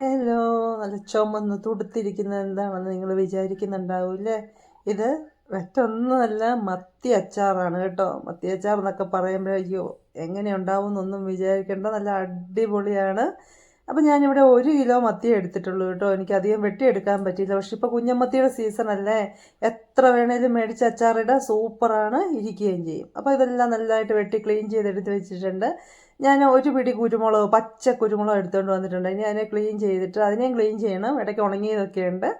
Hello നല്ല ചുമന്ന് തുടുത്തിരിക്കുന്ന എന്താണെന്ന് നിങ്ങൾ വിചാരിക്കുന്നുണ്ടാവൂല്ലേ? ഇത് മറ്റൊന്നുമല്ല മത്തി അച്ചാറാണ് കേട്ടോ. മത്തി അച്ചാർ എന്നൊക്കെ പറയുമ്പോൾ അയ്യോ എങ്ങനെ വിചാരിക്കേണ്ട. നല്ല അടിപൊളിയാണ്. അപ്പം ഞാനിവിടെ ഒരു കിലോ മത്തി എടുത്തിട്ടുള്ളൂ കേട്ടോ. എനിക്ക് അധികം വെട്ടിയെടുക്കാൻ പറ്റിയില്ല. പക്ഷെ ഇപ്പോൾ കുഞ്ഞമ്മത്തിയുടെ സീസൺ അല്ലേ? എത്ര വേണേലും മേടിച്ച അച്ചാറിട സൂപ്പറാണ് ഇരിക്കുകയും ചെയ്യും. അപ്പോൾ ഇതെല്ലാം നല്ലതായിട്ട് വെട്ടി ക്ലീൻ ചെയ്തെടുത്ത് വെച്ചിട്ടുണ്ട്. ഞാൻ ഒരു പിടി കുരുമുളക് പച്ച കുരുമുളക് എടുത്തുകൊണ്ട് വന്നിട്ടുണ്ട്. ഇനി അതിനെ ക്ലീൻ ചെയ്തിട്ട് അതിനെയും ക്ലീൻ ചെയ്യണം. ഇടയ്ക്ക് ഉണങ്ങിയതൊക്കെ ഉണ്ട്.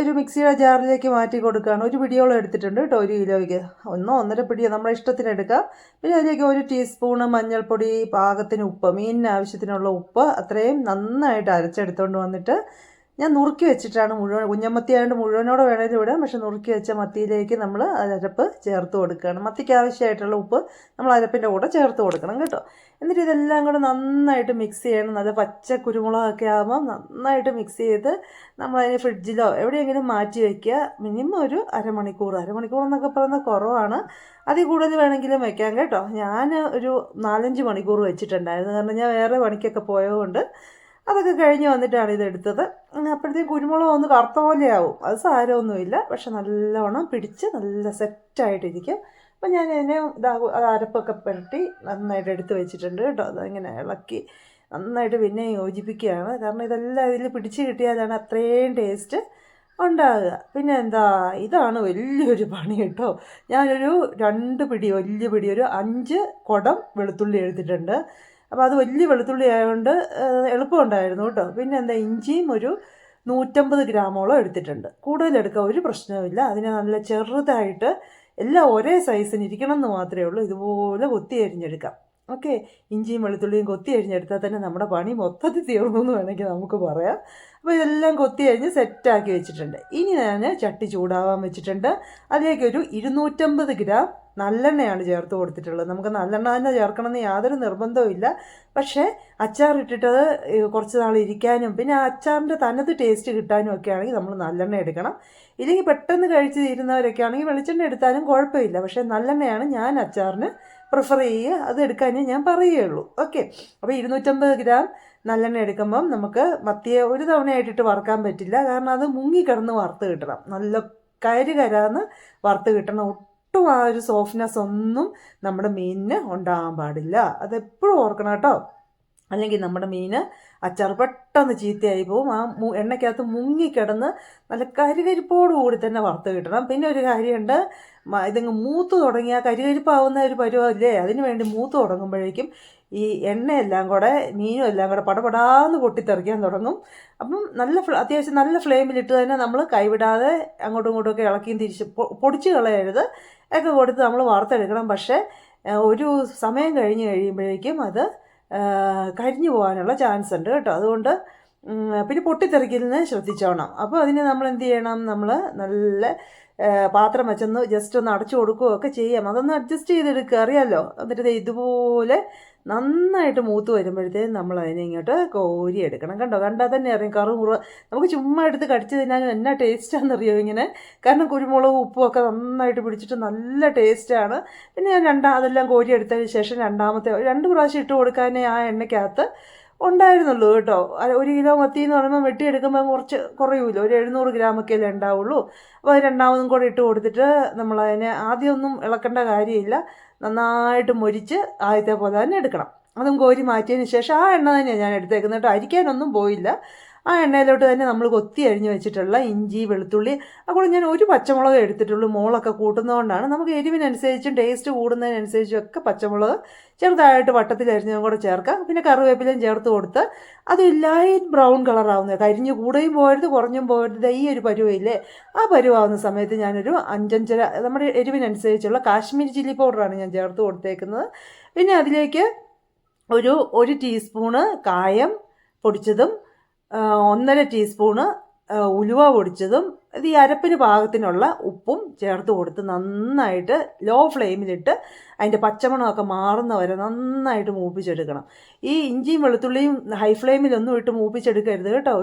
ഒരു മിക്സിയുടെ ജാറിലേക്ക് മാറ്റി കൊടുക്കുകയാണ് ഒരു പിടിയോളം എടുത്തിട്ടുണ്ട് കേട്ടോ ഒരു കിലോയ്ക്ക്. ഒന്നോ ഒന്നര പിടിയോ നമ്മുടെ ഇഷ്ടത്തിന് എടുക്കാം. പിന്നെ അതിലേക്ക് ഒരു ടീസ്പൂണ് മഞ്ഞൾപ്പൊടി പാകത്തിന് ഉപ്പ് മീനിന് ആവശ്യത്തിനുള്ള ഉപ്പ് അത്രയും നന്നായിട്ട് അരച്ചെടുത്തുകൊണ്ട് വന്നിട്ട് ഞാൻ നുറുക്കി വെച്ചിട്ടാണ് മുഴുവൻ കുഞ്ഞമ്മത്തി ആയതുകൊണ്ട് മുഴുവനോട് വേണേലും ഇടാം. പക്ഷെ നുറുക്കി വെച്ച മത്തിയിലേക്ക് നമ്മൾ അരപ്പ് ചേർത്ത് കൊടുക്കുകയാണ്. മത്തിക്ക് ആവശ്യമായിട്ടുള്ള ഉപ്പ് നമ്മൾ അരപ്പിന്റെ കൂടെ ചേർത്ത് കൊടുക്കണം കേട്ടോ. എന്നിട്ട് ഇതെല്ലാം കൂടെ നന്നായിട്ട് മിക്സ് ചെയ്യണം. നല്ല പച്ച കുരുമുളകൊക്കെ ആകുമ്പോൾ നന്നായിട്ട് മിക്സ് ചെയ്ത് നമ്മളതിന് ഫ്രിഡ്ജിലോ എവിടെയെങ്കിലും മാറ്റി വയ്ക്കുക മിനിമം ഒരു അരമണിക്കൂർ. അരമണിക്കൂർ എന്നൊക്കെ പറയുന്നത് കുറവാണ്. അതിൽ കൂടുതൽ വേണമെങ്കിലും വയ്ക്കാം കേട്ടോ. ഞാൻ ഒരു നാലഞ്ച് മണിക്കൂർ വെച്ചിട്ടുണ്ടായിരുന്നു. കാരണം ഞാൻ വേറെ പണിക്കൊക്കെ പോയതുകൊണ്ട് അതൊക്കെ കഴിഞ്ഞ് വന്നിട്ടാണ് ഇത് എടുത്തത് അപ്പോഴത്തേക്കും കുരുമുളക് ഒന്ന് കറുത്ത പോലെയാവും. അത് സാരമൊന്നുമില്ല. പക്ഷെ നല്ലവണ്ണം പിടിച്ച് നല്ല സെറ്റായിട്ടിരിക്കും. അപ്പം ഞാൻ അതിനെ ഇതാ അരപ്പൊക്കെ പുരട്ടി നന്നായിട്ട് എടുത്ത് വെച്ചിട്ടുണ്ട് കേട്ടോ. അതിങ്ങനെ ഇളക്കി നന്നായിട്ട് പിന്നെ യോജിപ്പിക്കുകയാണ്. കാരണം ഇതെല്ലാം ഇതിൽ പിടിച്ച് കിട്ടിയാലാണ് അത്രയും ടേസ്റ്റ് ഉണ്ടാകുക പിന്നെ എന്താ ഇതാണ് വലിയൊരു പണി കേട്ടോ. ഞാനൊരു രണ്ട് പിടി വലിയ പിടി ഒരു അഞ്ച് കുടം വെളുത്തുള്ളി എടുത്തിട്ടുണ്ട്. അപ്പോൾ അത് വലിയ വെളുത്തുള്ളി ആയതുകൊണ്ട് എളുപ്പമുണ്ടായിരുന്നു കേട്ടോ. പിന്നെ എന്താ ഇഞ്ചിയും ഒരു നൂറ്റമ്പത് ഗ്രാമോളം എടുത്തിട്ടുണ്ട്. കൂടുതൽ എടുക്കാൻ ഒരു പ്രശ്നവുമില്ല. അതിനെ നല്ല ചെറുതായിട്ട് എല്ലാം ഒരേ സൈസിന് ഇരിക്കണം എന്ന് മാത്രമേ ഉള്ളൂ. ഇതുപോലെ കൊത്തി അരിഞ്ഞെടുക്കാം. ഓക്കെ? ഇഞ്ചിയും വെളുത്തുള്ളിയും കൊത്തി അരിഞ്ഞെടുത്താൽ തന്നെ നമ്മുടെ പണി മൊത്തത്തിൽ തീർന്നു എന്ന് വേണമെങ്കിൽ നമുക്ക് പറയാം. അപ്പോൾ ഇതെല്ലാം കൊത്തി അരിഞ്ഞ് സെറ്റാക്കി വെച്ചിട്ടുണ്ട്. ഇനി ഞാൻ ചട്ടി ചൂടാവാൻ വെച്ചിട്ടുണ്ട്. അതിലേക്ക് ഒരു ഇരുന്നൂറ്റമ്പത് ഗ്രാം നല്ലെണ്ണയാണ് ചേർത്ത് കൊടുത്തിട്ടുള്ളത്. നമുക്ക് നല്ലെണ്ണ തന്നെ ചേർക്കണമെന്ന് യാതൊരു നിർബന്ധവും ഇല്ല. പക്ഷേ അച്ചാർ ഇട്ടിട്ടത് ഏഹ്, കുറച്ച് നാൾ ഇരിക്കാനും പിന്നെ ആ അച്ചാറിന്റെ തനത് ടേസ്റ്റ് കിട്ടാനും ഒക്കെ ആണെങ്കിൽ നമ്മൾ നല്ലെണ്ണ എടുക്കണം. ഇല്ലെങ്കിൽ പെട്ടെന്ന് കഴിച്ച് തീരുന്നവരൊക്കെ ആണെങ്കിൽ വെളിച്ചെണ്ണ എടുത്താലും കുഴപ്പമില്ല. പക്ഷേ നല്ലെണ്ണയാണ് ഞാൻ അച്ചാറിന് പ്രിഫർ ചെയ്യുക. അത് എടുക്കാനേ ഞാൻ പറയുകയുള്ളൂ. ഓക്കെ. അപ്പോൾ ഇരുന്നൂറ്റമ്പത് ഗ്രാം നല്ലെണ്ണ എടുക്കുമ്പം നമുക്ക് മത്തിയെ ഒരു തവണയായിട്ടിട്ട് വറുക്കാൻ പറ്റില്ല. കാരണം അത് മുങ്ങിക്കിടന്ന് വറുത്ത് കിട്ടണം. നല്ല കരി കരാന്ന് വറുത്ത് കിട്ടണം. ഒട്ടും ആ ഒരു സോഫ്റ്റ്നെസ് ഒന്നും നമ്മുടെ മീനിന് ഉണ്ടാകാൻ പാടില്ല. അതെപ്പോഴും ഓർക്കണം കേട്ടോ. അല്ലെങ്കിൽ നമ്മുടെ മീൻ അച്ചാർ പെട്ടെന്ന് ചീത്തയായി പോവും. ആ എണ്ണയ്ക്കകത്ത് മുങ്ങിക്കിടന്ന് നല്ല കരികരിപ്പോടുകൂടി തന്നെ വറുത്ത് കിട്ടണം. പിന്നെ ഒരു കാര്യമുണ്ട് ഇതിങ്ങ് മൂത്ത് തുടങ്ങിയ കരികരിപ്പാവുന്ന ഒരു പരുവല്ലേ അതിന് വേണ്ടി മൂത്ത് തുടങ്ങുമ്പോഴേക്കും ഈ എണ്ണയെല്ലാം കൂടെ മീനും എല്ലാം കൂടെ പടപടാന്ന് പൊട്ടിത്തെറിക്കാൻ തുടങ്ങും. അപ്പം നല്ല അത്യാവശ്യം നല്ല ഫ്ലെയിമിലിട്ട് തന്നെ നമ്മൾ കൈവിടാതെ അങ്ങോട്ടും ഇങ്ങോട്ടും ഒക്കെ ഇളക്കിയും തിരിച്ച് പൊടിച്ച് കളയരുത്. ഒക്കെ കൊടുത്ത് നമ്മൾ വാർത്തെടുക്കണം പക്ഷേ ഒരു സമയം കഴിഞ്ഞ് കഴിയുമ്പോഴേക്കും അത് കരിഞ്ഞു പോകാനുള്ള ചാൻസ് ഉണ്ട് കേട്ടോ. അതുകൊണ്ട് പിന്നെ പൊട്ടിത്തെറിക്കലിന് ശ്രദ്ധിച്ചോണം. അപ്പോൾ അതിന് നമ്മൾ എന്ത് ചെയ്യണം? നമ്മൾ നല്ല പാത്രം വെച്ചൊന്ന് ജസ്റ്റ് ഒന്ന് അടച്ചു കൊടുക്കുകയൊക്കെ ചെയ്യാം. അതൊന്ന് അഡ്ജസ്റ്റ് ചെയ്തെടുക്കുക അറിയാമല്ലോ എന്നിട്ട് ഇതുപോലെ നന്നായിട്ട് മൂത്ത് വരുമ്പോഴത്തേക്കും നമ്മൾ അതിനെ ഇങ്ങോട്ട് കോരി എടുക്കണം. കണ്ടോ? കണ്ടാൽ തന്നെ അറിയാം. കറു കറുമുറ നമുക്ക് ചുമ്മാ എടുത്ത് കടിച്ച് തിന്നാനും എന്നാ ടേസ്റ്റാണെന്നറിയോ ഇങ്ങനെ? കാരണം കുരുമുളകും ഉപ്പും ഒക്കെ നന്നായിട്ട് പിടിച്ചിട്ട് നല്ല ടേസ്റ്റാണ് പിന്നെ ഞാൻ രണ്ടാം അതെല്ലാം കോരി എടുത്തതിന് ശേഷം രണ്ടാമത്തെ രണ്ട് പ്രാവശ്യം ഇട്ട് കൊടുക്കാനേ ആ എണ്ണയ്ക്കകത്ത് ഉണ്ടായിരുന്നുള്ളൂ കേട്ടോ. ഒരു കിലോ മത്തി എന്ന് പറയുമ്പോൾ വെട്ടിയെടുക്കുമ്പോൾ കുറച്ച് കുറയൂല്ലോ ഒരു എഴുന്നൂറ് ഗ്രാമൊക്കെ അല്ലേ ഉണ്ടാവുള്ളൂ. അപ്പോൾ അത് രണ്ടാമതും കൂടെ ഇട്ട് കൊടുത്തിട്ട് നമ്മളതിനെ ആദ്യമൊന്നും ഇളക്കേണ്ട കാര്യമില്ല. നന്നായിട്ട് മൊരിച്ച് ആദ്യത്തെ പോലെ തന്നെ എടുക്കണം. അതും കോരി മാറ്റിയതിന് ശേഷം ആ എണ്ണ തന്നെയാണ് ഞാൻ എടുത്തേക്കുന്നത് കേട്ടോ. അരിക്കാനൊന്നും പോയില്ല. ആ എണ്ണയിലോട്ട് തന്നെ നമ്മൾ കൊത്തി അരിഞ്ഞ് വെച്ചിട്ടുള്ള ഇഞ്ചി വെളുത്തുള്ളി അതുകൂടെ ഞാൻ ഒരു പച്ചമുളക് എടുത്തിട്ടുള്ളൂ. മോളൊക്കെ കൂട്ടുന്നതുകൊണ്ടാണ്. നമുക്ക് എരിവിനനുസരിച്ചും ടേസ്റ്റ് കൂടുന്നതിനനുസരിച്ചും ഒക്കെ പച്ചമുളക് ചെറുതായിട്ട് വട്ടത്തിൽ അരിഞ്ഞതും കൂടെ ചേർക്കാം. പിന്നെ കറിവേപ്പിലയും ചേർത്ത് കൊടുത്ത് അത് ലൈറ്റ് ബ്രൗൺ കളറാവുന്നത് കരിഞ്ഞു കൂടെയും പോകരുത് കുറഞ്ഞും ദേ ഈ ഒരു പരുവയില്ലേ? ആ പരുവാകുന്ന സമയത്ത് ഞാനൊരു അഞ്ചഞ്ചര നമ്മുടെ എരിവിനനുസരിച്ചുള്ള കാശ്മീരി ചില്ലി പൗഡറാണ് ഞാൻ ചേർത്ത് കൊടുത്തേക്കുന്നത്. പിന്നെ അതിലേക്ക് ഒരു ഒരു ടീസ്പൂണ് കായം പൊടിച്ചതും ഒന്നര ടീസ്പൂണ് ഉലുവ പൊടിച്ചതും ഇത് ഈ അരപ്പിന് പാകത്തിനുള്ള ഉപ്പും ചേർത്ത് കൊടുത്ത് നന്നായിട്ട് ലോ ഫ്ലെയിമിലിട്ട് അതിന്റെ പച്ചമണമൊക്കെ മാറുന്ന വരെ നന്നായിട്ട് മൂപ്പിച്ചെടുക്കണം. ഈ ഇഞ്ചിയും വെളുത്തുള്ളിയും ഹൈ ഫ്ലെയിമിലൊന്നും ഇട്ട് മൂപ്പിച്ചെടുക്കരുത് കേട്ടോ.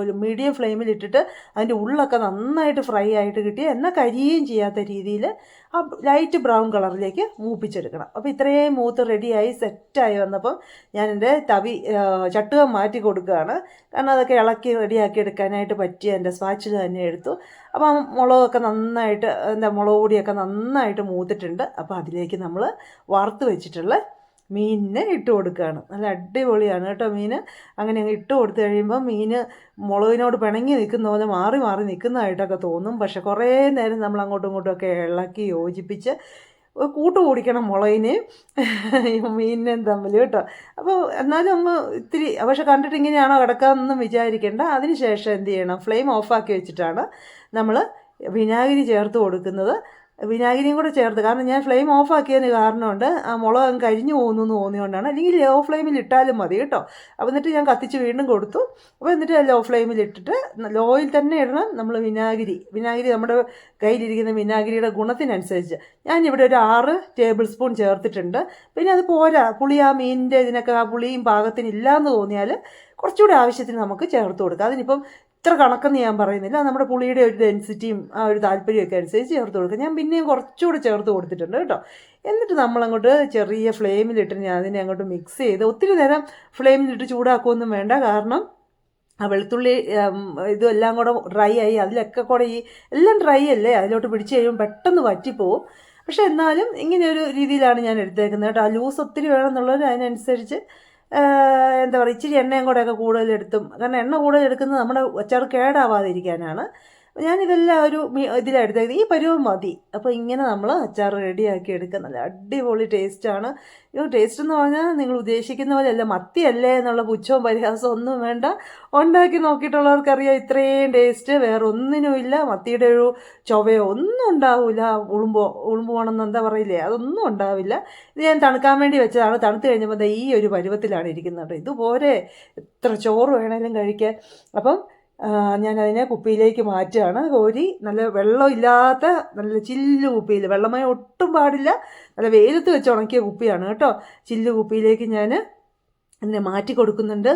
ഒരു മീഡിയം ഫ്ലെയിമിലിട്ടിട്ട് അതിന്റെ ഉള്ളൊക്കെ നന്നായിട്ട് ഫ്രൈ ആയിട്ട് കിട്ടി. എന്നാൽ കരിയുകയും ചെയ്യാത്ത രീതിയിൽ ആ ലൈറ്റ് ബ്രൗൺ കളറിലേക്ക് മൂപ്പിച്ചെടുക്കണം. അപ്പോൾ ഇത്രയും മൂത്ത് റെഡിയായി സെറ്റായി വന്നപ്പം ഞാൻ എന്റെ തവി ചട്ടുകം മാറ്റി കൊടുക്കുകയാണ്. കാരണം അതൊക്കെ ഇളക്കി റെഡിയാക്കി എടുക്കാനായിട്ട് പറ്റിയ എന്റെ സ്വാച്ചിൽ തന്നെ എടുത്തു. അപ്പം മുളകൊക്കെ നന്നായിട്ട് എന്താ മുളക് പൊടിയൊക്കെ നന്നായിട്ട് മൂത്തിട്ടുണ്ട്. അപ്പോൾ അതിലേക്ക് നമ്മൾ വറുത്ത് വെച്ചിട്ടുള്ള മീനിനെ ഇട്ട് കൊടുക്കുകയാണ്. നല്ല അടിപൊളിയാണ് കേട്ടോ മീൻ. അങ്ങനെ അങ്ങ് ഇട്ട് കൊടുത്തു കഴിയുമ്പോൾ മീൻ മുളകിനോട് പിണങ്ങി നിൽക്കുന്ന പോലെ മാറി മാറി നിൽക്കുന്നതായിട്ടൊക്കെ തോന്നും. പക്ഷെ കുറേ നേരം നമ്മൾ അങ്ങോട്ടും ഇങ്ങോട്ടും ഒക്കെ ഇളക്കി യോജിപ്പിച്ച് കൂട്ട് കൂടിക്കണം മുളകിന്. മീനിനും തമ്മിൽ കേട്ടോ. അപ്പോൾ എന്നാലും നമ്മൾ ഇത്തിരി പക്ഷെ കണ്ടിട്ട് ഇങ്ങനെയാണോ കിടക്കാമെന്നൊന്നും വിചാരിക്കേണ്ട. അതിന് ശേഷം എന്ത് ചെയ്യണം? ഫ്ലെയിം ഓഫാക്കി വെച്ചിട്ടാണ് നമ്മൾ വിനാഗിരി ചേർത്ത് കൊടുക്കുന്നത്. വിനാഗിരിയും കൂടെ ചേർത്ത്. കാരണം ഞാൻ ഫ്ലെയിം ഓഫാക്കിയതിന് കാരണമുണ്ട്. ആ മുളക് അങ്ങ് കരിഞ്ഞു പോകുന്നു എന്ന് തോന്നിയോണ്ടാണ്. അല്ലെങ്കിൽ ലോ ഫ്ലെയിമിൽ ഇട്ടാലും മതി കേട്ടോ. അപ്പോൾ എന്നിട്ട് ഞാൻ കത്തിച്ച് വീണ്ടും കൊടുത്തു. അപ്പോൾ എന്നിട്ട് ലോ ഫ്ലെയിമിൽ ഇട്ടിട്ട് ലോയിൽ തന്നെ ഇടണം നമ്മൾ വിനാഗിരി. വിനാഗിരി നമ്മുടെ കയ്യിലിരിക്കുന്ന വിനാഗിരിയുടെ ഗുണത്തിനനുസരിച്ച്. ഞാനിവിടെ ഒരു ആറ് ടേബിൾ സ്പൂൺ ചേർത്തിട്ടുണ്ട്. പിന്നെ അത് പോരാ. പുളി ആ മീനിന്റെ ഇതിനൊക്കെ ആ പുളിയും പാകത്തിനില്ല എന്ന് തോന്നിയാൽ കുറച്ചുകൂടി ആവശ്യത്തിന് നമുക്ക് ചേർത്ത് കൊടുക്കാം. അതിനിപ്പം ഇത്ര കണക്കെന്ന് ഞാൻ പറയുന്നില്ല. നമ്മുടെ പുളിയുടെ ഒരു ഡെൻസിറ്റിയും ആ ഒരു താല്പര്യമൊക്കെ അനുസരിച്ച് ചേർത്ത് കൊടുക്കുക ഞാൻ പിന്നെയും കുറച്ചുകൂടി ചേർത്ത് കൊടുത്തിട്ടുണ്ട് കേട്ടോ. എന്നിട്ട് നമ്മളങ്ങോട്ട് ചെറിയ ഫ്ലെയിമിലിട്ട് ഞാൻ അതിനെ അങ്ങോട്ട് മിക്സ് ചെയ്ത് ഒത്തിരി നേരം ഫ്ലെയിമിലിട്ട് ചൂടാക്കുകയൊന്നും വേണ്ട. കാരണം ആ വെളുത്തുള്ളി ഇതെല്ലാം ഇതും കൂടെ ഡ്രൈ ആയി അതിലൊക്കെ കൂടെ ഈ എല്ലാം ഡ്രൈ അല്ലേ? അതിലോട്ട് പിടിച്ച് കഴിയുമ്പോൾ പെട്ടെന്ന് വറ്റിപ്പോവും. പക്ഷേ എന്നാലും ഇങ്ങനെ ഒരു രീതിയിലാണ് ഞാൻ എടുത്തേക്കുന്നത് കേട്ടോ. ആ ലൂസ് ഒത്തിരി വേണമെന്നുള്ളത് അതിനനുസരിച്ച് എന്താ പറയുക ഇച്ചിരി എണ്ണയും കൂടെയൊക്കെ കൂടുതൽ എടുത്തും കാരണം എണ്ണ കൂടുതൽ എടുക്കുന്നത് നമ്മുടെ അച്ചാർ കേടാവാതിരിക്കാനാണ്. ഞാനിതെല്ലാം ഒരു ഇതിലെടുത്തത് ഈ പരുവം മതി. അപ്പോൾ ഇങ്ങനെ നമ്മൾ അച്ചാർ റെഡിയാക്കി എടുക്കുക നല്ല അടിപൊളി ടേസ്റ്റാണ്. ഈ ടേസ്റ്റ് എന്ന് പറഞ്ഞാൽ നിങ്ങൾ ഉദ്ദേശിക്കുന്ന പോലെയല്ല മത്തിയല്ലേ എന്നുള്ള പുച്ഛവും പരിഹാസവും ഒന്നും വേണ്ട. ഉണ്ടാക്കി നോക്കിയിട്ടുള്ളവർക്കറിയാം ഇത്രയും ടേസ്റ്റ്. വേറെ ഒന്നിനുമില്ല മത്തിയുടെ ഒരു ചൊവയോ ഒന്നും ഉണ്ടാവില്ല ഉളുമ്പോ ഉളുമ്പ് പോകണമെന്ന് എന്താ പറയില്ലേ? അതൊന്നും ഉണ്ടാവില്ല. ഇത് ഞാൻ തണുക്കാൻ വേണ്ടി വെച്ചതാണ്. തണുത്ത് കഴിഞ്ഞപ്പോൾ ഈ ഒരു പരുവത്തിലാണ് ഇരിക്കുന്നത് ഇതുപോലെ എത്ര ചോറ് വേണേലും കഴിക്കാൻ അപ്പം ഞാനതിനെ കുപ്പിയിലേക്ക് മാറ്റുകയാണ്. കോരി നല്ല വെള്ളമില്ലാത്ത നല്ല ചില്ല് കുപ്പിയിൽ വെള്ളമയം ഒട്ടും പാടില്ല. നല്ല വെയിലത്ത് വെച്ച് ഉണക്കിയ കുപ്പിയാണ് കേട്ടോ. ചില്ല് കുപ്പിയിലേക്ക് ഞാൻ അതിനെ മാറ്റി കൊടുക്കുന്നുണ്ട്.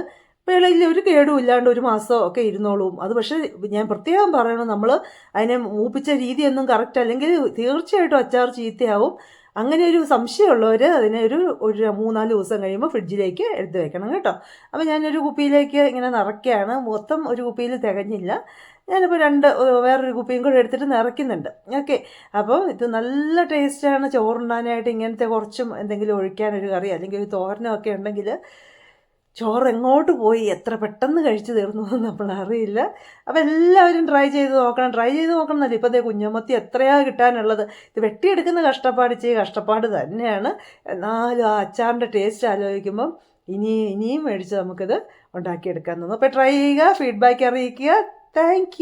വേളയിൽ ഒരു കേടും ഇല്ലാണ്ട് ഒരു മാസം ഒക്കെ ഇരുന്നോളും. അത് പക്ഷേ ഞാൻ പ്രത്യേകം പറയണം നമ്മൾ അതിനെ മൂപ്പിച്ച രീതിയൊന്നും കറക്റ്റ് അല്ലെങ്കിൽ തീർച്ചയായിട്ടും അച്ചാർ ചീത്തയാവും. അങ്ങനെ ഒരു സംശയമുള്ളവർ അതിനെ ഒരു ഒരു മൂന്നാൽ ദിവസം കഴിയുമ്പോൾ ഫ്രിഡ്ജിലേക്ക് എടുത്ത് വെക്കണം കേട്ടോ. അപ്പോൾ ഞാനൊരു കുപ്പിയിലേക്ക് ഇങ്ങനെ നിറയ്ക്കുകയാണ്. മൊത്തം ഒരു കുപ്പിയിൽ തികഞ്ഞില്ല. ഞാനിപ്പോൾ രണ്ട് വേറൊരു കുപ്പിയും കൂടെ എടുത്തിട്ട് നിറയ്ക്കുന്നുണ്ട്. ഓക്കെ. അപ്പോൾ ഇത് നല്ല ടേസ്റ്റാണ്. ചോറുണ്ണാനായിട്ട് ഇങ്ങനത്തെ കുറച്ചും എന്തെങ്കിലും ഒഴിക്കാനൊരു കറി അല്ലെങ്കിൽ ഒരു തോരനൊക്കെ ഉണ്ടെങ്കിൽ ചോറ് എങ്ങോട്ട് പോയി? എത്ര പെട്ടെന്ന് കഴിച്ചു തീർന്നു എന്ന് നമ്മൾ അറിയില്ല. അപ്പോൾ എല്ലാവരും ട്രൈ ചെയ്ത് നോക്കണം. ട്രൈ ചെയ്ത് നോക്കണം എന്നല്ല ഇപ്പോഴത്തെ ദേ കുഞ്ഞമ്മത്തി എത്രയാ കിട്ടാനുള്ളത്? ഇത് വെട്ടിയെടുക്കുന്ന കഷ്ടപ്പാട് ചെയ്യ കഷ്ടപ്പാട് തന്നെയാണ്. എന്നാലും ആ അച്ചാറിന്റെ ടേസ്റ്റ് ആലോചിക്കുമ്പം ഇനി ഇനിയും മേടിച്ച് നമുക്കിത് ഉണ്ടാക്കിയെടുക്കാൻ തോന്നും അപ്പോൾ ട്രൈ ചെയ്യുക ഫീഡ്ബാക്ക് അറിയിക്കുക. താങ്ക്